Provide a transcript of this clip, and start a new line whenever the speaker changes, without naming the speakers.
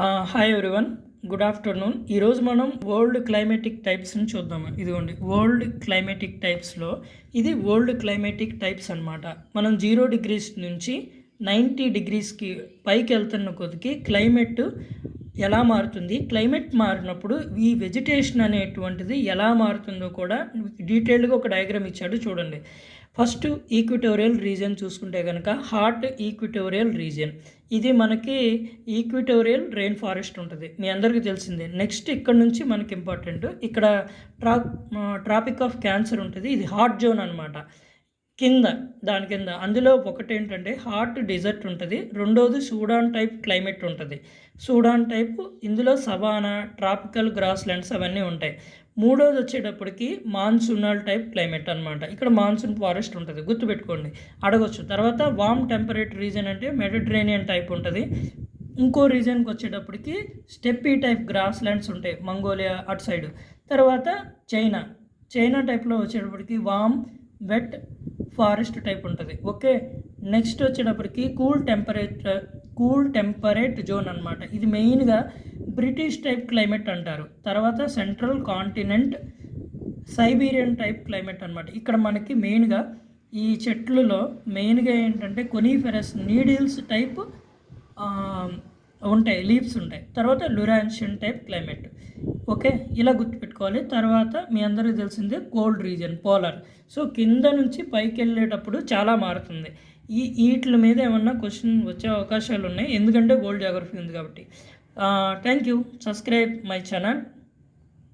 Hi everyone good afternoon ఈరోజు మనం world climatic టైప్స్ని చూద్దాం. ఇదిగోండి వరల్డ్ క్లైమేటిక్ టైప్స్లో ఇది వరల్డ్ క్లైమేటిక్ టైప్స్ అన్నమాట. మనం జీరో డిగ్రీస్ నుంచి నైంటీ డిగ్రీస్కి పైకి వెళ్తున్న కొద్దికి క్లైమేట్ ఎలా మారుతుంది? క్లైమేట్ మారినప్పుడు ఈ వెజిటేషన్ అనేటువంటిది ఎలా మారుతుందో కూడా డీటెయిల్డ్గా ఒక డయాగ్రామ్ ఇచ్చాడు చూడండి. ఫస్ట్ ఈక్విటోరియల్ రీజియన్ చూసుకుంటే కనుక హాట్ ఈక్విటోరియల్ రీజియన్. ఇది మనకి ఈక్విటోరియల్ రెయిన్ ఫారెస్ట్ ఉంటుంది. మీ అందరికీ తెలిసిందే. నెక్స్ట్ ఇక్కడ నుంచి మనకి ఇంపార్టెంట్. ఇక్కడ ట్రా ట్రాపిక్ ఆఫ్ క్యాన్సర్ ఉంటుంది. ఇది హాట్ జోన్ అనమాట కింద దాని కింద. అందులో ఒకటి ఏంటంటే హాట్ డిజర్ట్ ఉంటుంది. రెండోది సూడాన్ టైప్ క్లైమేట్ ఉంటుంది. సూడాన్ టైప్ ఇందులో సవానా ట్రాపికల్ గ్రాస్ ల్యాండ్స్ అవన్నీ ఉంటాయి. మూడోది వచ్చేటప్పటికి మాన్సూనల్ టైప్ క్లైమేట్ అనమాట ఇక్కడ మాన్సూన్ ఫారెస్ట్ ఉంటుంది. గుర్తుపెట్టుకోండి. అడగొచ్చు. తర్వాత వామ్ టెంపరేట్ రీజన్ అంటే మెడిటరేనియన్ టైప్ ఉంటుంది. ఇంకో రీజన్కి వచ్చేటప్పటికి స్టెప్పీ టైప్ గ్రాస్ ల్యాండ్స్ ఉంటాయి. మంగోలియా అటు సైడ్. తర్వాత చైనా. చైనా టైప్లో వచ్చేటప్పటికి వామ్ వెట్ ఫారెస్ట్ టైప్ ఉంటుంది. ఓకే నెక్స్ట్ వచ్చేటప్పటికి cool temperature cool temperate zone అనమాట ఇది మెయిన్గా బ్రిటిష్ టైప్ క్లైమేట్ అంటారు. తర్వాత central continent Siberian type climate అనమాట ఇక్కడ మనకి మెయిన్గా ఈ చెట్లలో మెయిన్గా ఏంటంటే కొనీఫెరస్ నీడిల్స్ టైప్ ఉంటాయి లీవ్స్ ఉంటాయి. తర్వాత లురాన్షియన్ టైప్ క్లైమేట్ ఓకే ఇలా గుర్తుపెట్టుకోవాలి. తర్వాత మీ అందరికీ తెలిసిందే కోల్డ్ రీజన్ పోలార్. సో కింద నుంచి పైకి వెళ్ళేటప్పుడు చాలా మారుతుంది. ఈ వీటి మీద ఏమన్నా క్వశ్చన్ వచ్చే అవకాశాలు ఉన్నాయి? ఎందుకంటే గోల్డ్ జాగ్రఫీ ఉంది కాబట్టి. Thank you subscribe my channel